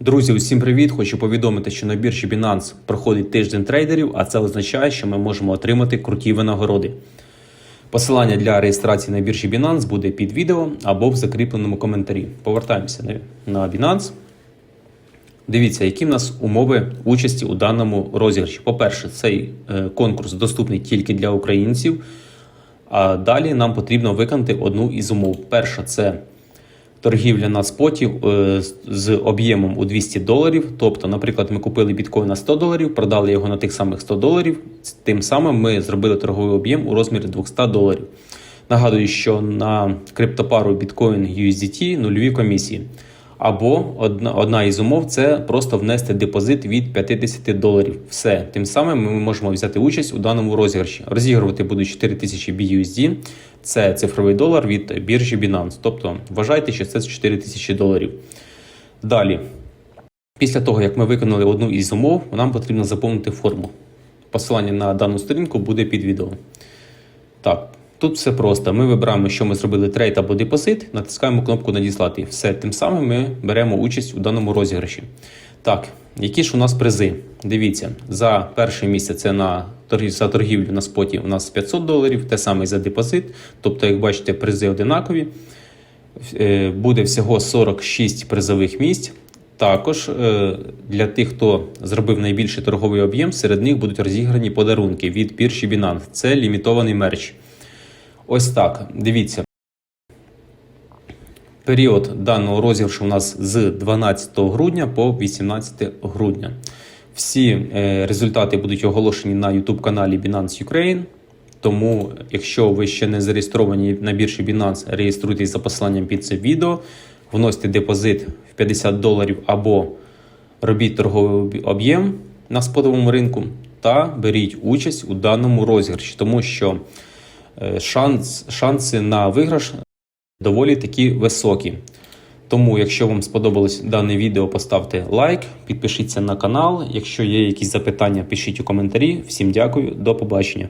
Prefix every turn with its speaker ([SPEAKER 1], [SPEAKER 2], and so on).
[SPEAKER 1] Друзі, усім привіт! Хочу повідомити, що на біржі Binance проходить тиждень трейдерів, а це означає, що ми можемо отримати круті винагороди. Посилання для реєстрації на біржі Binance буде під відео або в закріпленому коментарі. Повертаємося на- Binance. Дивіться, які в нас умови участі у даному розіграші. По-перше, цей е, конкурс доступний тільки для українців. А далі нам потрібно виконати одну із умов. Перша це торгівля на споті е, з- об'ємом у 200 доларів. Тобто, наприклад, ми купили біткоін на 100 доларів, продали його на тих самих 100 доларів. Тим самим ми зробили торговий об'єм у розмірі 200 доларів. Нагадую, що на криптопару біткоін USDT нульові комісії. Або одна, одна із умов це просто внести депозит від 50 доларів. Все. Тим самим ми можемо взяти участь у даному розіграші. Розігрувати будуть 4000 BUSD. Це цифровий долар від біржі Binance. Тобто вважайте, що це 4000 доларів. Далі, після того, як ми виконали одну із умов, нам потрібно заповнити форму. Посилання на дану сторінку буде під відео. Так, тут все просто. Ми вибираємо, що ми зробили трейд або депозит, натискаємо кнопку Надіслати. Все, тим самим ми беремо участь у даному розіграші. Так, які ж у нас призи? Дивіться, за перше місце це на за торгівлю на споті у нас 500 доларів, те саме за депозит. Тобто, як бачите, призи одинакові. Е, Буде всього 46 призових місць. Також е, для тих, хто зробив найбільший торговий об'єм, серед них будуть розіграні подарунки від біржі Binance. Це лімітований мерч. Ось так. Дивіться. Період даного розіграшу у нас з 12 грудня по 18 грудня. Всі е, результати будуть оголошені на YouTube каналі Binance Ukraine. Тому, якщо ви ще не зареєстровані на біржі Binance, реєструйтесь за посиланням під це відео, вносьте депозит в 50 доларів або робіть торговий об'єм на спотовому ринку та беріть участь у даному розіграші, тому що шанс, шанси на виграш доволі такі високі. Тому, якщо вам сподобалось дане відео, поставте лайк, підпишіться на канал. Якщо є якісь запитання, пишіть у коментарі. Всім дякую, до побачення.